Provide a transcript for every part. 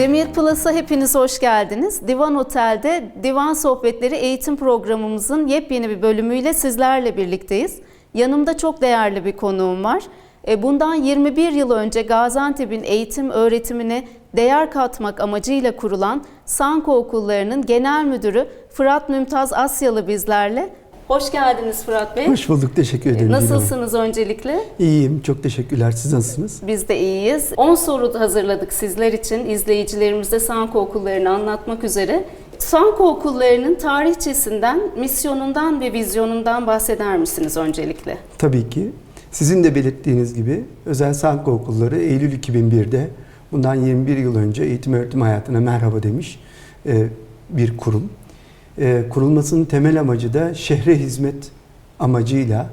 Cemiyet Plus'a hepiniz hoş geldiniz. Divan Otel'de Divan Sohbetleri eğitim programımızın yepyeni bir bölümüyle sizlerle birlikteyiz. Yanımda çok değerli bir konuğum var. E, Bundan 21 yıl önce Gaziantep'in eğitim öğretimine değer katmak amacıyla kurulan Sanko Okulları'nın genel müdürü Fırat Mümtaz Asyalı bizlerle. Hoş geldiniz Fırat Bey. Hoş bulduk, teşekkür ederim. Nasılsınız öncelikle? İyiyim, çok teşekkürler. Siz nasılsınız? Biz de iyiyiz. 10 soru hazırladık sizler için. izleyicilerimize Sanko okullarını anlatmak üzere. Sanko okullarının tarihçesinden, misyonundan ve vizyonundan bahseder misiniz öncelikle? Tabii ki. Sizin de belirttiğiniz gibi Özel Sanko Okulları Eylül 2001'de bundan 21 yıl önce eğitim öğretim hayatına merhaba demiş e, bir kurum. E, Kurulmasının temel amacı da şehre hizmet amacıyla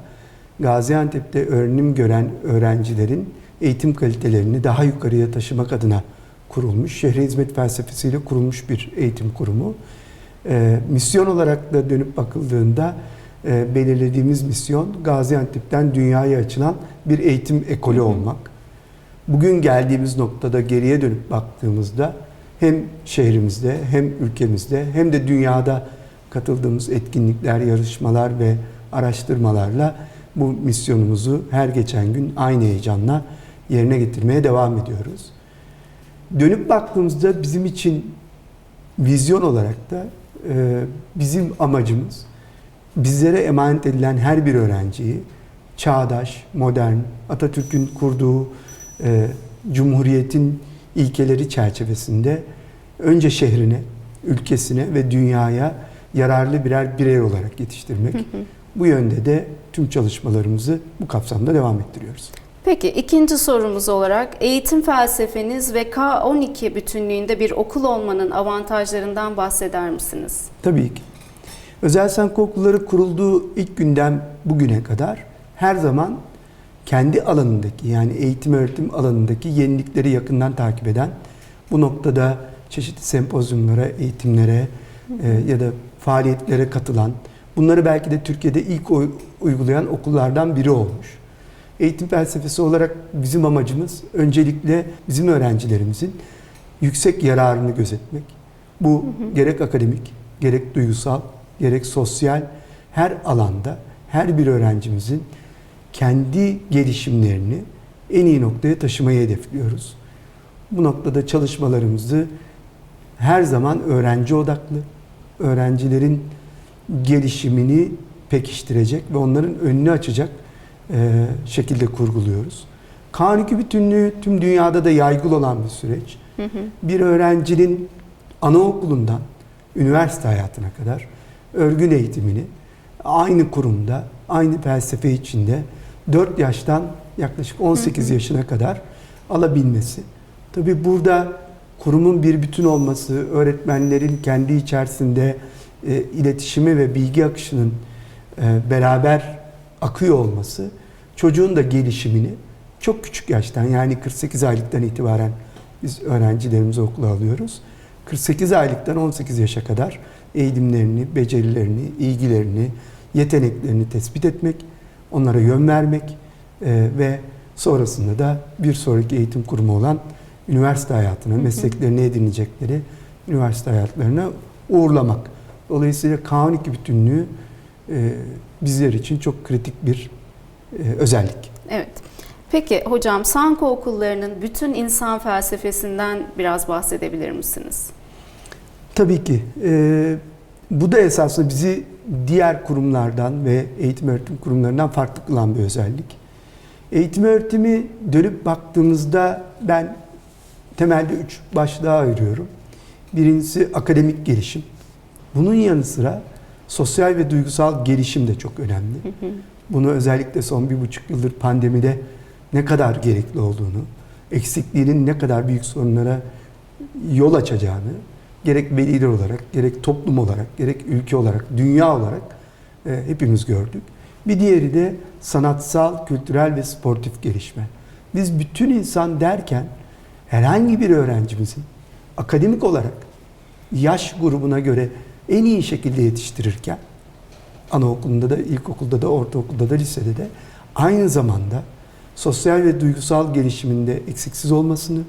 Gaziantep'te öğrenim gören öğrencilerin eğitim kalitelerini daha yukarıya taşımak adına kurulmuş, şehre hizmet felsefesiyle kurulmuş bir eğitim kurumu. E, misyon olarak da dönüp bakıldığında e, belirlediğimiz misyon Gaziantep'ten dünyaya açılan bir eğitim ekolü olmak. Bugün geldiğimiz noktada geriye dönüp baktığımızda hem şehrimizde hem ülkemizde hem de dünyada katıldığımız etkinlikler, yarışmalar ve araştırmalarla bu misyonumuzu her geçen gün aynı heyecanla yerine getirmeye devam ediyoruz. Dönüp baktığımızda bizim için vizyon olarak da e, bizim amacımız bizlere emanet edilen her bir öğrenciyi çağdaş, modern, Atatürk'ün kurduğu e, Cumhuriyet'in ilkeleri çerçevesinde önce şehrine, ülkesine ve dünyaya yararlı birer birey olarak yetiştirmek. Bu yönde de tüm çalışmalarımızı bu kapsamda devam ettiriyoruz. Peki ikinci sorumuz olarak eğitim felsefeniz ve K12 bütünlüğünde bir okul olmanın avantajlarından bahseder misiniz? Tabii ki. Özel sanat okulları kurulduğu ilk günden bugüne kadar her zaman kendi alanındaki yani eğitim öğretim alanındaki yenilikleri yakından takip eden bu noktada çeşitli sempozyumlara, eğitimlere e, ya da faaliyetlere katılan bunları belki de Türkiye'de ilk uy- uygulayan okullardan biri olmuş. Eğitim felsefesi olarak bizim amacımız öncelikle bizim öğrencilerimizin yüksek yararını gözetmek. Bu gerek akademik, gerek duygusal, gerek sosyal her alanda her bir öğrencimizin kendi gelişimlerini en iyi noktaya taşımayı hedefliyoruz. Bu noktada çalışmalarımızı her zaman öğrenci odaklı, öğrencilerin gelişimini pekiştirecek ve onların önünü açacak e, şekilde kurguluyoruz. K12 bütünlüğü tüm dünyada da yaygın olan bir süreç. Bir öğrencinin anaokulundan üniversite hayatına kadar örgün eğitimini aynı kurumda, aynı felsefe içinde 4 yaştan yaklaşık 18 yaşına kadar alabilmesi. Tabi burada kurumun bir bütün olması, öğretmenlerin kendi içerisinde e, iletişimi ve bilgi akışının e, beraber akıyor olması çocuğun da gelişimini çok küçük yaştan yani 48 aylıktan itibaren biz öğrencilerimizi okula alıyoruz. 48 aylıktan 18 yaşa kadar eğilimlerini, becerilerini, ilgilerini, yeteneklerini tespit etmek, onlara yön vermek e, ve sonrasında da bir sonraki eğitim kurumu olan üniversite hayatına, mesleklerini edinecekleri üniversite hayatlarına uğurlamak. Dolayısıyla K12 bütünlüğü e, bizler için çok kritik bir e, özellik. Evet. Peki hocam Sanko okullarının bütün insan felsefesinden biraz bahsedebilir misiniz? Tabii ki. E, bu da esasında bizi diğer kurumlardan ve eğitim öğretim kurumlarından farklı kılan bir özellik. Eğitim öğretimi dönüp baktığımızda ben temelde üç başlığa ayırıyorum. Birincisi akademik gelişim. Bunun yanı sıra sosyal ve duygusal gelişim de çok önemli. Bunu özellikle son bir buçuk yıldır pandemide ne kadar gerekli olduğunu, eksikliğinin ne kadar büyük sorunlara yol açacağını gerek veliler olarak, gerek toplum olarak, gerek ülke olarak, dünya olarak e, hepimiz gördük. Bir diğeri de sanatsal, kültürel ve sportif gelişme. Biz bütün insan derken herhangi bir öğrencimizin akademik olarak yaş grubuna göre en iyi şekilde yetiştirirken anaokulunda da, ilkokulda da, ortaokulda da, lisede de aynı zamanda sosyal ve duygusal gelişiminde eksiksiz olmasını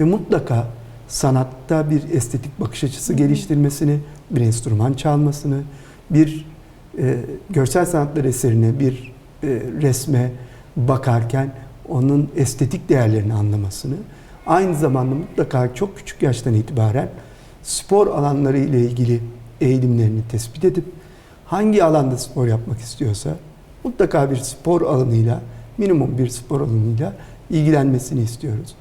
ve mutlaka sanatta bir estetik bakış açısı geliştirmesini, bir enstrüman çalmasını, bir e, görsel sanatlar eserine, bir e, resme bakarken onun estetik değerlerini anlamasını, aynı zamanda mutlaka çok küçük yaştan itibaren spor alanları ile ilgili eğilimlerini tespit edip hangi alanda spor yapmak istiyorsa mutlaka bir spor alanıyla, minimum bir spor alanıyla ilgilenmesini istiyoruz.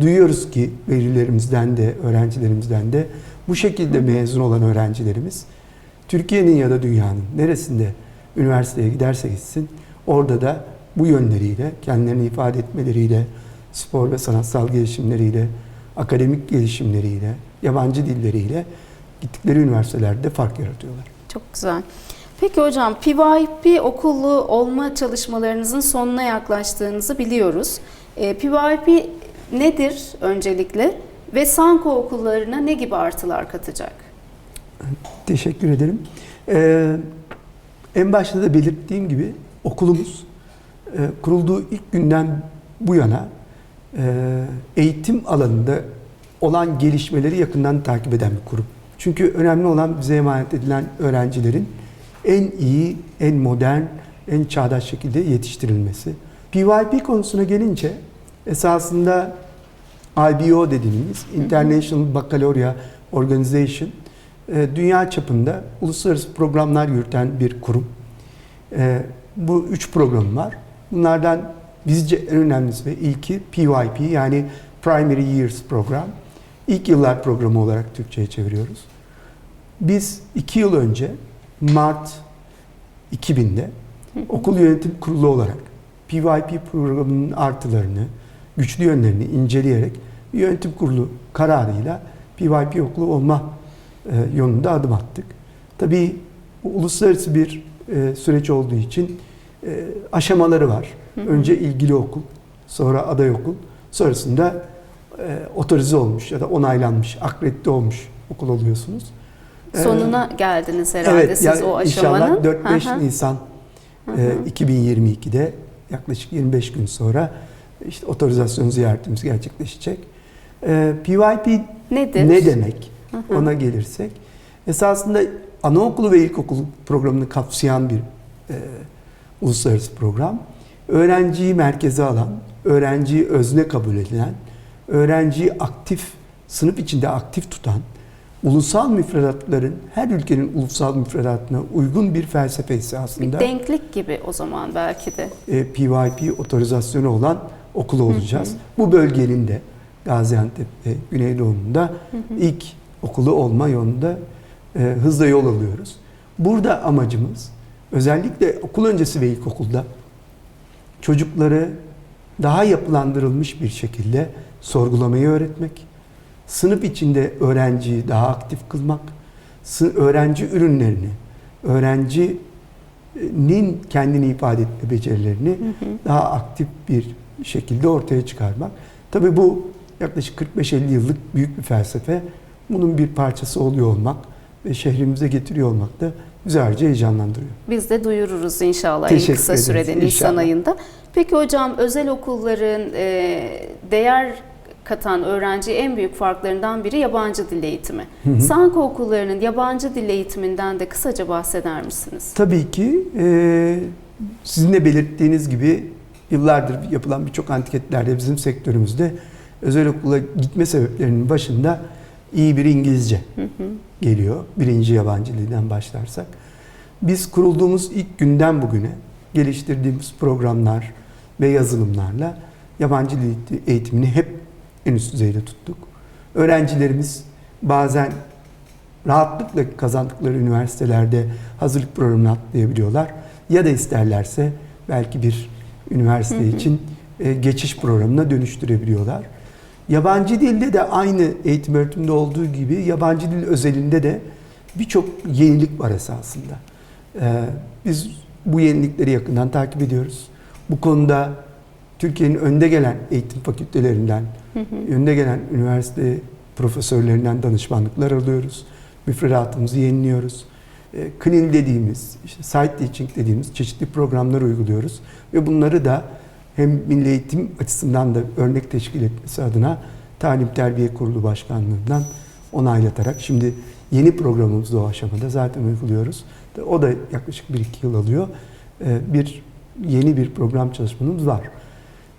Duyuyoruz ki velilerimizden de, öğrencilerimizden de bu şekilde mezun olan öğrencilerimiz Türkiye'nin ya da dünyanın neresinde üniversiteye giderse gitsin orada da bu yönleriyle, kendilerini ifade etmeleriyle, spor ve sanatsal gelişimleriyle, akademik gelişimleriyle, yabancı dilleriyle gittikleri üniversitelerde fark yaratıyorlar. Çok güzel. Peki hocam PYP okulu olma çalışmalarınızın sonuna yaklaştığınızı biliyoruz. E, PYP nedir öncelikle ve Sanko okullarına ne gibi artılar katacak? Teşekkür ederim. Ee, en başta da belirttiğim gibi okulumuz e, kurulduğu ilk günden bu yana eğitim alanında olan gelişmeleri yakından takip eden bir kurum. Çünkü önemli olan bize emanet edilen öğrencilerin en iyi, en modern, en çağdaş şekilde yetiştirilmesi. PYP konusuna gelince esasında IBO dediğimiz International Baccalaureate Organization e, dünya çapında uluslararası programlar yürüten bir kurum. E, Bu üç program var. Bunlardan bizce en önemlisi ve ilki PYP yani Primary Years Program. İlk yıllar programı olarak Türkçe'ye çeviriyoruz. Biz iki yıl önce Mart 2000'de okul yönetim kurulu olarak PYP programının artılarını, güçlü yönlerini inceleyerek yönetim kurulu kararıyla PYP okulu olma e, yolunda adım attık. Tabii uluslararası bir e, süreç olduğu için e, aşamaları var. Önce ilgili okul, sonra aday okul, sonrasında e, otorize olmuş ya da onaylanmış, akredite olmuş okul oluyorsunuz. E, Sonuna geldiniz herhalde siz yani o aşamanın. İnşallah 4-5 Hı hı. Nisan e, 2022'de yaklaşık 25 gün sonra işte otorizasyon ziyaretimiz gerçekleşecek. E, PYP Nedir? ne demek? Hı hı. Ona gelirsek. Esasında anaokulu ve ilkokul programını kapsayan bir e, uluslararası program. Öğrenciyi merkeze alan, öğrenciyi özne kabul edilen, öğrenciyi aktif, sınıf içinde aktif tutan, ulusal müfredatların, her ülkenin ulusal müfredatına uygun bir felsefesi Bir aslında denklik gibi o zaman belki de. e, PYP otorizasyonu olan okul olacağız. Bu bölgenin de Gaziantep ve Güneydoğu'nun da ilk okulu olma yolunda e, hızla yol alıyoruz. Burada amacımız özellikle okul öncesi ve ilkokulda çocukları daha yapılandırılmış bir şekilde sorgulamayı öğretmek, sınıf içinde öğrenciyi daha aktif kılmak, öğrenci ürünlerini, öğrencinin kendini ifade etme becerilerini daha aktif bir şekilde ortaya çıkarmak. Tabii bu yaklaşık 45-50 yıllık büyük bir felsefe. Bunun bir parçası oluyor olmak ve şehrimize getiriyor olmak da bizi ayrıca heyecanlandırıyor. Biz de duyururuz inşallah en kısa ederiz, sürede Nisan inşallah. ayında. Peki hocam özel okulların e, değer katan öğrenciye en büyük farklarından biri yabancı dil eğitimi. Sanko okullarının yabancı dil eğitiminden de kısaca bahseder misiniz? Tabii ki e, sizin de belirttiğiniz gibi yıllardır yapılan birçok antiketlerde bizim sektörümüzde özel okula gitme sebeplerinin başında iyi bir İngilizce geliyor. Birinci yabancı dilden başlarsak. Biz kurulduğumuz ilk günden bugüne geliştirdiğimiz programlar ve yazılımlarla yabancı dil eğitimini hep en üst düzeyde tuttuk. Öğrencilerimiz bazen rahatlıkla kazandıkları üniversitelerde hazırlık programına atlayabiliyorlar. Ya da isterlerse belki bir üniversite için e, geçiş programına dönüştürebiliyorlar. Yabancı dilde de aynı eğitim öğretimde olduğu gibi yabancı dil özelinde de birçok yenilik var esasında. E, Biz bu yenilikleri yakından takip ediyoruz. Bu konuda Türkiye'nin önde gelen eğitim fakültelerinden, önde gelen üniversite profesörlerinden danışmanlıklar alıyoruz. Müfredatımızı yeniliyoruz. E, CNIL dediğimiz, işte site teaching dediğimiz çeşitli programlar uyguluyoruz. Ve bunları da hem milli eğitim açısından da örnek teşkil etmesi adına Talim Terbiye Kurulu Başkanlığı'ndan onaylatarak şimdi yeni programımız da o aşamada zaten uyguluyoruz. O da yaklaşık 1-2 yıl alıyor. Ee, Bir yeni bir program çalışmamız var.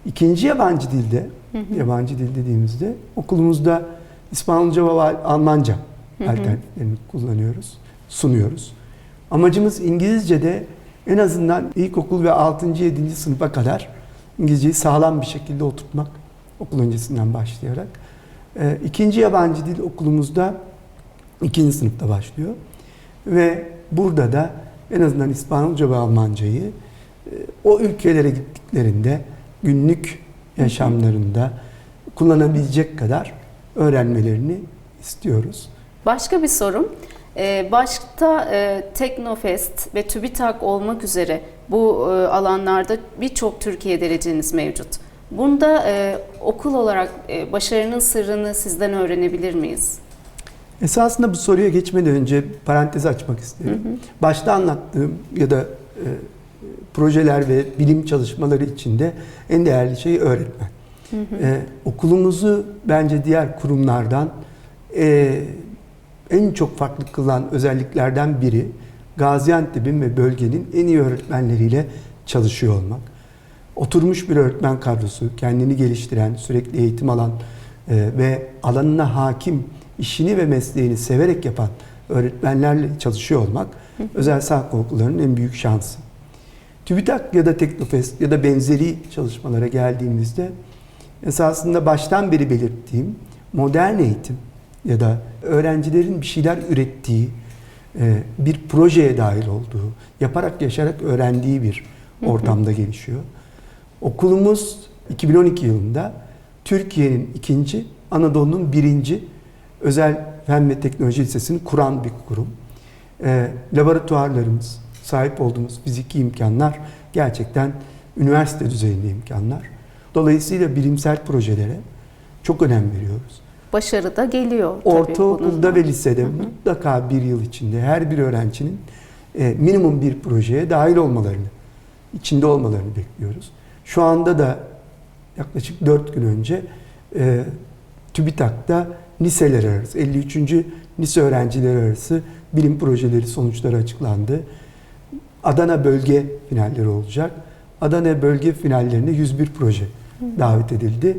İkinci yabancı dilde, yabancı dil dediğimizde okulumuzda İspanyolca ve Almanca alternatiflerini kullanıyoruz, sunuyoruz. Amacımız İngilizce'de en azından ilkokul ve 6. 7. sınıfa kadar İngilizceyi sağlam bir şekilde oturtmak okul öncesinden başlayarak. Ee, İkinci yabancı dil okulumuzda ikinci sınıfta başlıyor. Ve burada da en azından İspanyolca ve Almancayı e, o ülkelere gittiklerinde günlük yaşamlarında kullanabilecek kadar öğrenmelerini istiyoruz. Başka bir sorum. Ee, Başta e, Teknofest ve TÜBİTAK olmak üzere bu e, alanlarda birçok Türkiye dereceniz mevcut. Bunda e, okul olarak e, başarının sırrını sizden öğrenebilir miyiz? Esasında bu soruya geçmeden önce parantez açmak isterim. Başta anlattığım ya da e, projeler ve bilim çalışmaları içinde en değerli şey öğretmen. E, okulumuzu bence diğer kurumlardan e, en çok farklı kılan özelliklerden biri Gaziantep'in ve bölgenin en iyi öğretmenleriyle çalışıyor olmak. Oturmuş bir öğretmen kadrosu, kendini geliştiren, sürekli eğitim alan e, ve alanına hakim, işini ve mesleğini severek yapan öğretmenlerle çalışıyor olmak özel sağlık okullarının en büyük şansı. TÜBİTAK ya da Teknofest ya da benzeri çalışmalara geldiğimizde esasında baştan beri belirttiğim modern eğitim ya da öğrencilerin bir şeyler ürettiği, bir projeye dahil olduğu, yaparak yaşarak öğrendiği bir ortamda gelişiyor. Okulumuz 2012 yılında Türkiye'nin ikinci, Anadolu'nun birinci özel fen ve teknoloji lisesini kuran bir kurum. E, laboratuvarlarımız, sahip olduğumuz fiziki imkanlar gerçekten üniversite düzeyinde imkanlar. Dolayısıyla bilimsel projelere çok önem veriyoruz. Başarı da geliyor Ortaokulda ve lisede mutlaka bir yıl içinde her bir öğrencinin e, minimum bir projeye dahil olmalarını, içinde olmalarını bekliyoruz. Şu anda da yaklaşık 4 gün önce e, TÜBİTAK'ta liseler arası, 53. lise öğrencileri arası bilim projeleri sonuçları açıklandı. Adana bölge finalleri olacak. Adana bölge finallerine 101 proje davet edildi.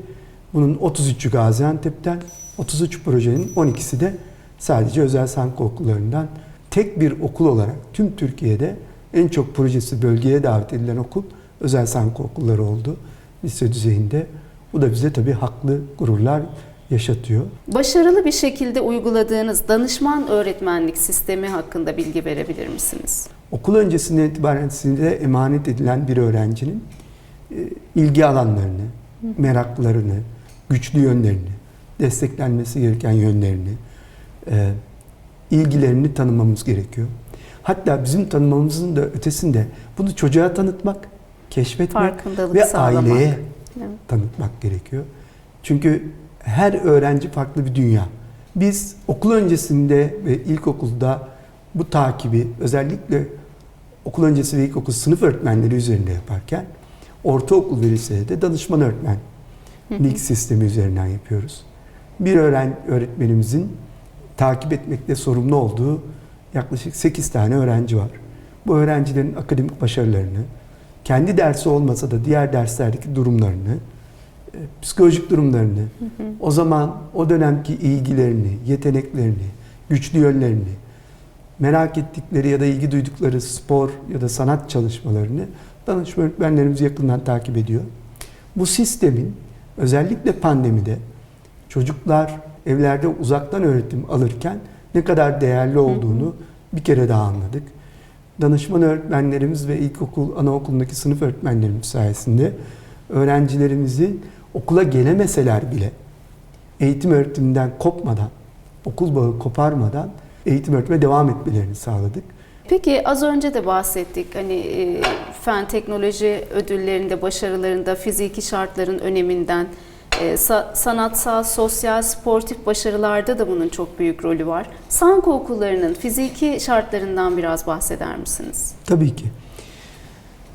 Bunun 33'ü Gaziantep'ten, 33 projenin 12'si de sadece özel sanki okullarından. Tek bir okul olarak tüm Türkiye'de en çok projesi bölgeye davet edilen okul özel sanki okulları oldu lise düzeyinde. Bu da bize tabii haklı gururlar yaşatıyor. Başarılı bir şekilde uyguladığınız danışman öğretmenlik sistemi hakkında bilgi verebilir misiniz? Okul öncesinden itibaren size emanet edilen bir öğrencinin e, ilgi alanlarını, meraklarını, güçlü yönlerini, desteklenmesi gereken yönlerini, e, ilgilerini tanımamız gerekiyor. Hatta bizim tanımamızın da ötesinde bunu çocuğa tanıtmak, keşfetmek ve sağlamak. aileye Evet. tanıtmak gerekiyor. Çünkü her öğrenci farklı bir dünya. Biz okul öncesinde ve ilkokulda bu takibi özellikle okul öncesi ve ilkokul sınıf öğretmenleri üzerinde yaparken ortaokul ve lisede de danışman öğretmenlik sistemi üzerinden yapıyoruz. Bir öğren öğretmenimizin takip etmekte sorumlu olduğu yaklaşık 8 tane öğrenci var. Bu öğrencilerin akademik başarılarını, kendi dersi olmasa da diğer derslerdeki durumlarını, e, psikolojik durumlarını, o zaman o dönemki ilgilerini, yeteneklerini, güçlü yönlerini, merak ettikleri ya da ilgi duydukları spor ya da sanat çalışmalarını danışma öğretmenlerimiz yakından takip ediyor. Bu sistemin özellikle pandemide çocuklar evlerde uzaktan öğretim alırken ne kadar değerli olduğunu bir kere daha anladık. Danışman öğretmenlerimiz ve ilkokul, anaokulundaki sınıf öğretmenlerimiz sayesinde öğrencilerimizin okula gelemeseler bile eğitim öğretimden kopmadan, okul bağı koparmadan eğitim öğretime devam etmelerini sağladık. Peki az önce de bahsettik hani e, fen teknoloji ödüllerinde başarılarında fiziki şartların öneminden e, sa- sanatsal, sosyal, sportif başarılarda da bunun çok büyük rolü var. Sanko okullarının fiziki şartlarından biraz bahseder misiniz? Tabii ki.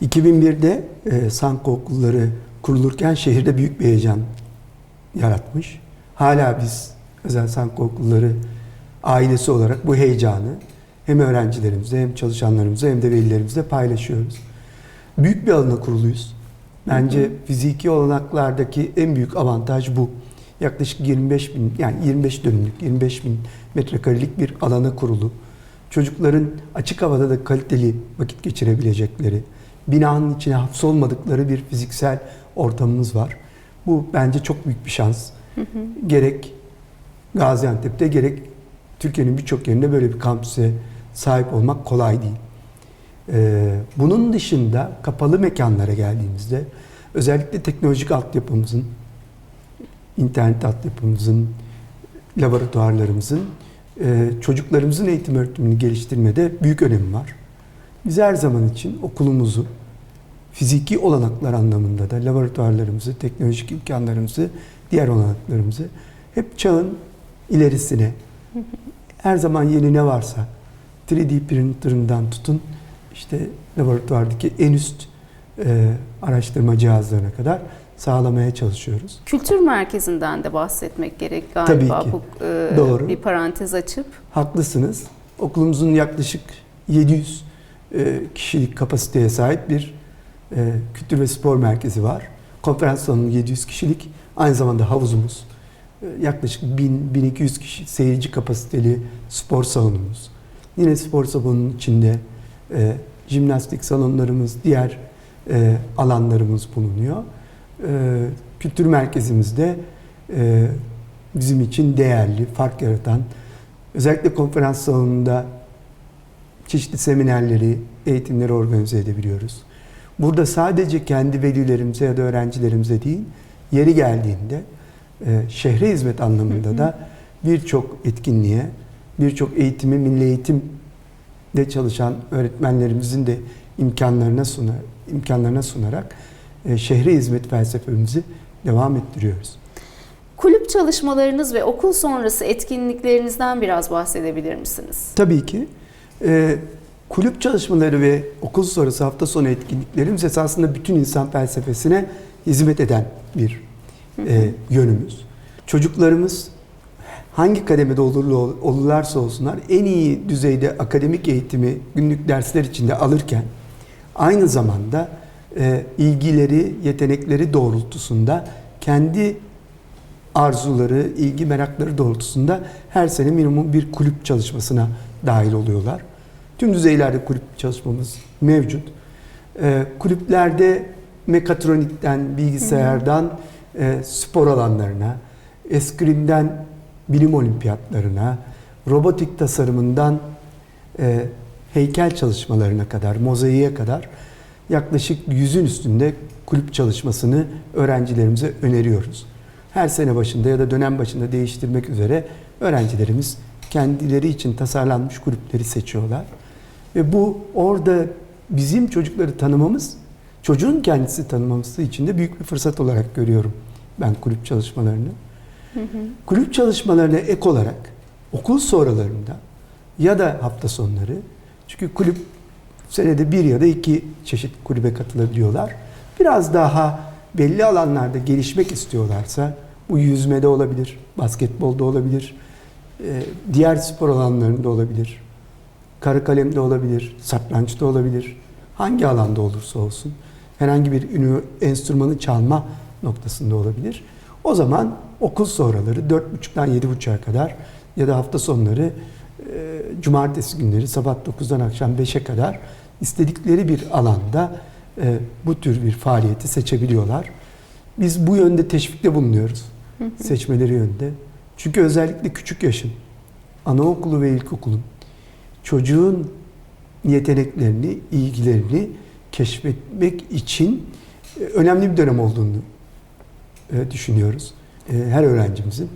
2001'de e, Sanko okulları kurulurken şehirde büyük bir heyecan yaratmış. hala biz özel sanat okulları ailesi olarak bu heyecanı hem öğrencilerimizle hem çalışanlarımızla hem de velilerimizle paylaşıyoruz. Büyük bir alana kuruluyuz. Bence fiziki olanaklardaki en büyük avantaj bu. Yaklaşık 25 bin yani 25 dönümlük 25 bin metrekarelik bir alana kurulu. Çocukların açık havada da kaliteli vakit geçirebilecekleri, binanın içine hapsolmadıkları bir fiziksel ortamımız var. Bu bence çok büyük bir şans. Gerek Gaziantep'te gerek Türkiye'nin birçok yerinde böyle bir kampüse sahip olmak kolay değil. Ee, bunun dışında kapalı mekanlara geldiğimizde özellikle teknolojik altyapımızın, internet altyapımızın, laboratuvarlarımızın e, çocuklarımızın eğitim öğretimini geliştirmede büyük önemi var. Biz her zaman için okulumuzu fiziki olanaklar anlamında da laboratuvarlarımızı, teknolojik imkanlarımızı, diğer olanaklarımızı hep çağın ilerisine, her zaman yeni ne varsa 3D printerından tutun işte laboratuvardaki en üst e, araştırma cihazlarına kadar sağlamaya çalışıyoruz. Kültür merkezinden de bahsetmek gerek galiba. Tabii ki. Bu, e, Doğru. Bir parantez açıp. Haklısınız. Okulumuzun yaklaşık 700 e, kişilik kapasiteye sahip bir e, kültür ve spor merkezi var. Konferans salonu 700 kişilik. Aynı zamanda havuzumuz. e, Yaklaşık 1000-1200 kişi seyirci kapasiteli spor salonumuz. Yine spor salonunun içinde e, jimnastik salonlarımız, diğer e, alanlarımız bulunuyor. E, kültür merkezimizde e, bizim için değerli, fark yaratan, özellikle konferans salonunda çeşitli seminerleri, eğitimleri organize edebiliyoruz. Burada sadece kendi velilerimize ya da öğrencilerimize değil, yeri geldiğinde e, şehre hizmet anlamında da birçok etkinliğe, birçok eğitimi, milli eğitimde çalışan öğretmenlerimizin de imkanlarına sunar, imkanlarına sunarak e, şehre hizmet felsefemizi devam ettiriyoruz. Kulüp çalışmalarınız ve okul sonrası etkinliklerinizden biraz bahsedebilir misiniz? Tabii ki. Ee, kulüp çalışmaları ve okul sonrası hafta sonu etkinliklerimiz esasında bütün insan felsefesine hizmet eden bir e, yönümüz. Çocuklarımız hangi kademede olurlarsa olsunlar en iyi düzeyde akademik eğitimi günlük dersler içinde alırken aynı zamanda e, ilgileri, yetenekleri doğrultusunda kendi arzuları, ilgi merakları doğrultusunda her sene minimum bir kulüp çalışmasına dahil oluyorlar. Tüm düzeylerde kulüp çalışmamız mevcut. Ee, kulüplerde mekatronikten, bilgisayardan e, spor alanlarına, eskrimden bilim olimpiyatlarına, robotik tasarımından e, heykel çalışmalarına kadar, mozaiğe kadar yaklaşık yüzün üstünde kulüp çalışmasını öğrencilerimize öneriyoruz. Her sene başında ya da dönem başında değiştirmek üzere öğrencilerimiz kendileri için tasarlanmış kulüpleri seçiyorlar. Ve bu orada bizim çocukları tanımamız, çocuğun kendisi tanımaması için de büyük bir fırsat olarak görüyorum ben kulüp çalışmalarını. Kulüp çalışmalarına ek olarak okul sonralarında ya da hafta sonları çünkü kulüp senede bir ya da iki çeşit kulübe katılabiliyorlar. Biraz daha belli alanlarda gelişmek istiyorlarsa bu yüzmede olabilir, basketbolda olabilir, e, diğer spor alanlarında olabilir, kara kalemde olabilir, satrançta olabilir. Hangi alanda olursa olsun herhangi bir enstrümanı çalma noktasında olabilir. O zaman okul sonraları 4.30'dan 7.30'a kadar ya da hafta sonları e, cumartesi günleri sabah 9'dan akşam 5'e kadar istedikleri bir alanda e, bu tür bir faaliyeti seçebiliyorlar. Biz bu yönde teşvikte bulunuyoruz. Seçmeleri yönde. Çünkü özellikle küçük yaşın, anaokulu ve ilkokulun çocuğun yeteneklerini, ilgilerini keşfetmek için e, önemli bir dönem olduğunu düşünüyoruz. E, Her öğrencimizin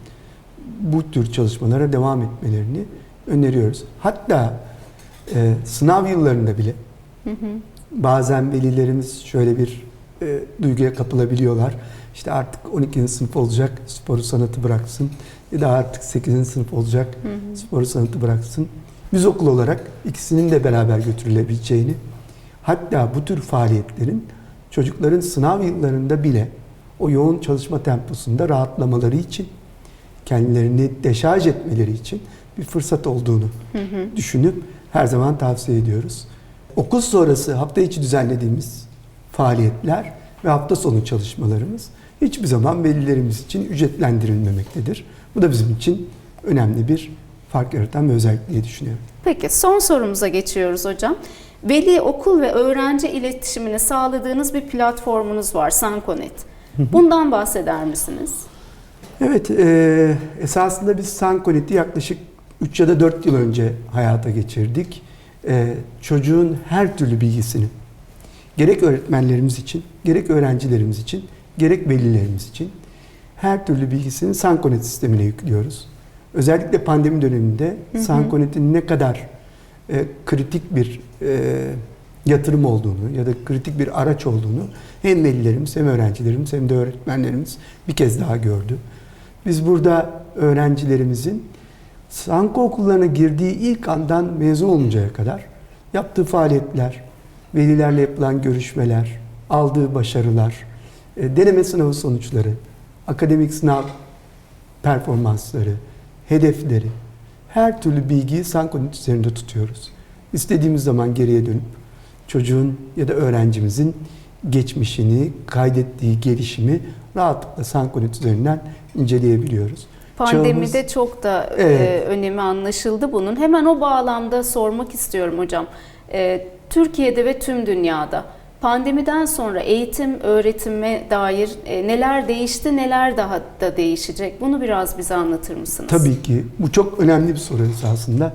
bu tür çalışmalara devam etmelerini öneriyoruz. Hatta e, sınav yıllarında bile bazen velilerimiz şöyle bir e, duyguya kapılabiliyorlar. İşte artık 12. sınıf olacak, sporu sanatı bıraksın. Ya da artık 8. sınıf olacak, sporu sanatı bıraksın. Biz okul olarak ikisinin de beraber götürülebileceğini, hatta bu tür faaliyetlerin çocukların sınav yıllarında bile o yoğun çalışma temposunda rahatlamaları için kendilerini deşarj etmeleri için bir fırsat olduğunu düşünüp her zaman tavsiye ediyoruz. Okul sonrası hafta içi düzenlediğimiz faaliyetler ve hafta sonu çalışmalarımız hiçbir zaman velilerimiz için ücretlendirilmemektedir. Bu da bizim için önemli bir fark yaratan bir özellik diye düşünüyorum. Peki son sorumuza geçiyoruz hocam. Veli, okul ve öğrenci iletişimini sağladığınız bir platformunuz var, Sankonet. Bundan bahseder misiniz? Evet, e, esasında biz Sankonet'i yaklaşık 3 ya da 4 yıl önce hayata geçirdik. E, çocuğun her türlü bilgisini gerek öğretmenlerimiz için, gerek öğrencilerimiz için, gerek velilerimiz için her türlü bilgisini Sankonet sistemine yüklüyoruz. Özellikle pandemi döneminde. Sankonet'in ne kadar e, kritik bir e, yatırım olduğunu ya da kritik bir araç olduğunu hem velilerimiz hem öğrencilerimiz hem de öğretmenlerimiz bir kez daha gördü. Biz burada öğrencilerimizin Sanko okullarına girdiği ilk andan mezun oluncaya kadar yaptığı faaliyetler, velilerle yapılan görüşmeler, aldığı başarılar, e, deneme sınavı sonuçları, akademik sınav performansları, hedefleri, her türlü bilgiyi Sankonet üzerinde tutuyoruz. İstediğimiz zaman geriye dönüp çocuğun ya da öğrencimizin geçmişini, kaydettiği gelişimi rahatlıkla Sankonet üzerinden inceleyebiliyoruz. Pandemide Çağımız- çok da e, Evet. önemi anlaşıldı bunun. Hemen o bağlamda sormak istiyorum hocam. E, Türkiye'de ve tüm dünyada pandemiden sonra eğitim, öğretime dair e, neler değişti, neler daha da değişecek? Bunu biraz bize anlatır mısınız? Tabii ki bu çok önemli bir soru esasında.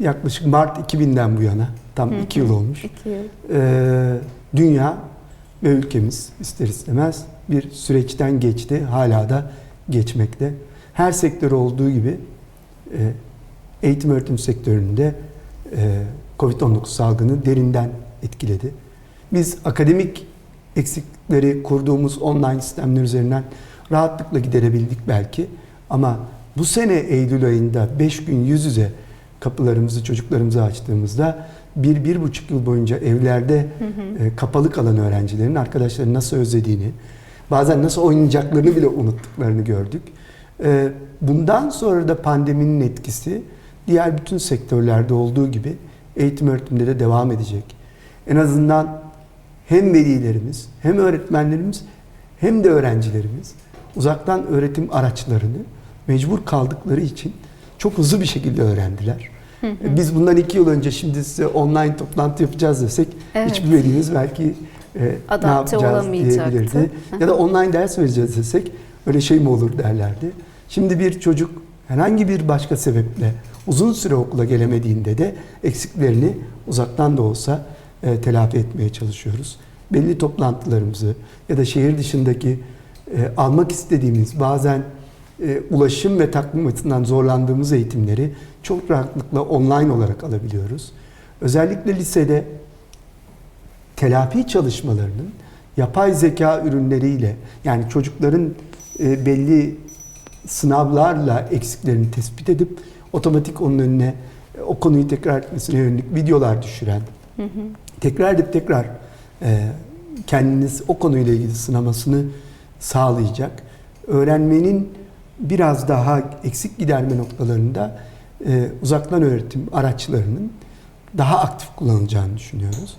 Yaklaşık Mart 2000'den bu yana, tam Hı hı. iki yıl olmuş. İki yıl. Ee, dünya ve ülkemiz ister istemez bir süreçten geçti. Hala da geçmekte. Her sektör olduğu gibi e, eğitim öğretim sektöründe e, Covid-19 salgını derinden etkiledi. Biz akademik eksikleri kurduğumuz online sistemler üzerinden rahatlıkla giderebildik belki. Ama bu sene Eylül ayında 5 gün yüz yüze kapılarımızı çocuklarımıza açtığımızda bir, bir buçuk yıl boyunca evlerde e, kapalı kalan öğrencilerin arkadaşlarını nasıl özlediğini, bazen nasıl oynayacaklarını bile unuttuklarını gördük. E, bundan sonra da pandeminin etkisi diğer bütün sektörlerde olduğu gibi eğitim öğretimde de devam edecek. En azından hem velilerimiz, hem öğretmenlerimiz, hem de öğrencilerimiz uzaktan öğretim araçlarını mecbur kaldıkları için çok hızlı bir şekilde öğrendiler. Biz bundan iki yıl önce şimdi size online toplantı yapacağız desek Evet. hiçbir velimiz belki e, ne yapacağız diyebilirdi. Ya da online ders vereceğiz desek öyle şey mi olur derlerdi. Şimdi bir çocuk herhangi bir başka sebeple uzun süre okula gelemediğinde de eksiklerini uzaktan da olsa e, telafi etmeye çalışıyoruz. Belli toplantılarımızı ya da şehir dışındaki e, almak istediğimiz bazen e, ulaşım ve takvim açısından zorlandığımız eğitimleri çok rahatlıkla online olarak alabiliyoruz. Özellikle lisede telafi çalışmalarının yapay zeka ürünleriyle yani çocukların e, belli sınavlarla eksiklerini tespit edip otomatik onun önüne e, o konuyu tekrar etmesine yönelik videolar düşüren, tekrar edip tekrar e, kendiniz o konuyla ilgili sınamasını sağlayacak. Öğrenmenin biraz daha eksik giderme noktalarında e, uzaktan öğretim araçlarının daha aktif kullanılacağını düşünüyoruz.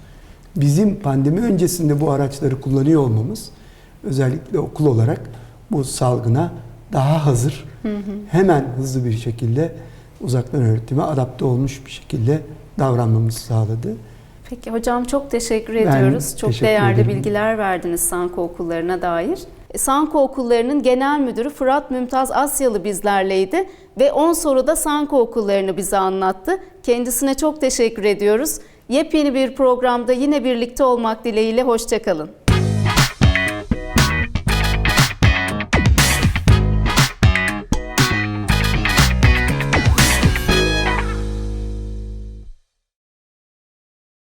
Bizim pandemi öncesinde bu araçları kullanıyor olmamız özellikle okul olarak bu salgına daha hazır, hemen hızlı bir şekilde uzaktan öğretime adapte olmuş bir şekilde davranmamızı sağladı. Peki hocam çok teşekkür Ben ediyoruz. Çok teşekkür değerli ederim. bilgiler verdiniz Sanko okullarına dair. Sanko okullarının genel müdürü Fırat Mümtaz Asyalı bizlerleydi ve 10 soruda Sanko okullarını bize anlattı. Kendisine çok teşekkür ediyoruz. Yepyeni bir programda yine birlikte olmak dileğiyle hoşçakalın.